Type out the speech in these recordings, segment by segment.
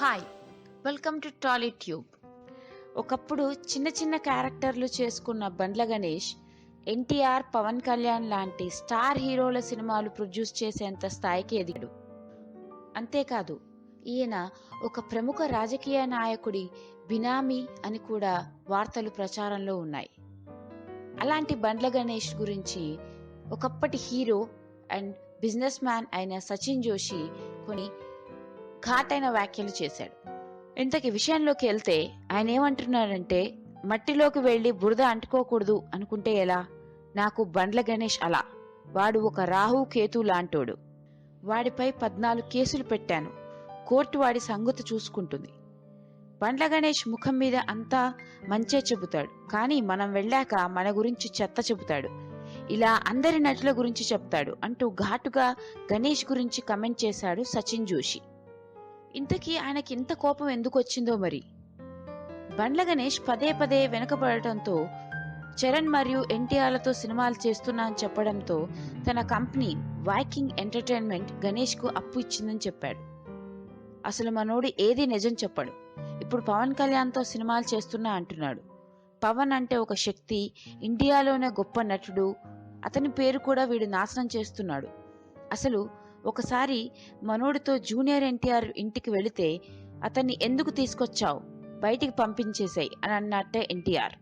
Hi welcome to Tolly tube ఒకప్పుడు చిన్న చిన్న క్యారెక్టర్లు చేసుకున్న బండ్ల గణేష్ ఎన్టీఆర్ పవన్ కళ్యాణ్ లాంటి స్టార్ హీరోల సినిమాలు ప్రొడ్యూస్ చేసేంత స్థాయికి ఎదిగాడు. అంతేకాదు ఈయన ఒక ప్రముఖ రాజకీయ నాయకుడి బినామీ అని కూడా వార్తలు ప్రచారంలో ఉన్నాయి. అలాంటి బండ్ల గణేష్ గురించి ఒకప్పటి హీరో అండ్ బిజినెస్ మ్యాన్ అయిన సచిన్ జోషి కొన్ని ఘాటైన వ్యాఖ్యలు చేశాడు. ఇంతకి విషయంలోకి వెళ్తే ఆయన ఏమంటున్నారంటే మట్టిలోకి వెళ్ళి బురద అంటుకోకూడదు అనుకుంటే ఎలా? నాకు బండ్ల గణేష్ అలా. వాడు ఒక రాహు కేతు లాంటోడు. వాడిపై పద్నాలుగు కేసులు పెట్టాను. కోర్టు వాడి సంగతి చూసుకుంటుంది. బండ్ల గణేష్ ముఖం మీద అంతా మంచే చెబుతాడు. కానీ మనం వెళ్ళాక మన గురించి చెత్త చెబుతాడు. ఇలా అందరి నటుల గురించి చెప్తాడు అంటూ ఘాటుగా గణేష్ గురించి కమెంట్ చేశాడు సచిన్ జోషి. ఇంతకీ ఆయనకి ఇంత కోపం ఎందుకు వచ్చిందో మరి? బండ్ల గణేష్ పదే పదే వెనకబడటంతో చరణ్ మరియు ఎన్టీఆర్లతో సినిమాలు చేస్తున్నా అని చెప్పడంతో తన కంపెనీ వైకింగ్ ఎంటర్టైన్మెంట్ గణేష్కు అప్పు ఇచ్చిందని చెప్పాడు. అసలు మనోడు ఏది నిజం చెప్పడు. ఇప్పుడు పవన్ కళ్యాణ్తో సినిమాలు చేస్తున్నా అంటున్నాడు. పవన్ అంటే ఒక శక్తి ఇండియాలోనే గొప్ప నటుడు. అతని పేరు కూడా వీడు నాశనం చేస్తున్నాడు. అసలు ఒకసారి మనోడితో జూనియర్ ఎన్టీఆర్ ఇంటికి వెళితే అతన్ని ఎందుకు తీసుకొచ్చావు? బయటికి పంపించేసాయి అని అన్నట్టే ఎన్టీఆర్.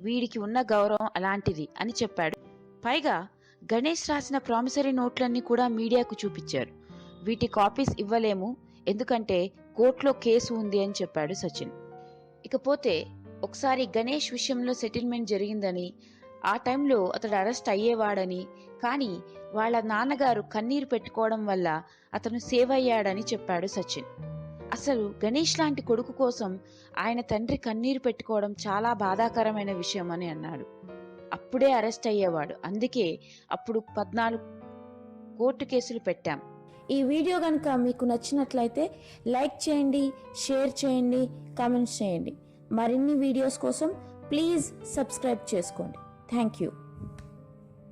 వీడికి ఉన్న గౌరవం అలాంటిది అని చెప్పాడు. పైగా గణేష్ రాసిన ప్రామిసరీ నోట్లన్నీ కూడా మీడియాకు చూపించారు. వీటి కాపీస్ ఇవ్వలేము ఎందుకంటే కోర్టులో కేసు ఉంది అని చెప్పాడు సచిన్. ఇకపోతే ఒకసారి గణేష్ విషయంలో సెటిల్మెంట్ జరిగిందని ఆ టైంలో అతడు అరెస్ట్ అయ్యేవాడని కానీ వాళ్ళ నాన్నగారు కన్నీరు పెట్టుకోవడం వల్ల అతను సేవ్ అయ్యాడని చెప్పాడు సచిన్. అసలు గణేష్ లాంటి కొడుకు కోసం ఆయన తండ్రి కన్నీరు పెట్టుకోవడం చాలా బాధాకరమైన విషయం అని అన్నాడు. అప్పుడే అరెస్ట్ అయ్యేవాడు. అందుకే అప్పుడు పద్నాలుగు కోర్టు కేసులు పెట్టాం. ఈ వీడియో కనుక మీకు నచ్చినట్లయితే లైక్ చేయండి షేర్ చేయండి కామెంట్స్ చేయండి. మరిన్ని వీడియోస్ కోసం ప్లీజ్ సబ్స్క్రైబ్ చేసుకోండి. Thank you.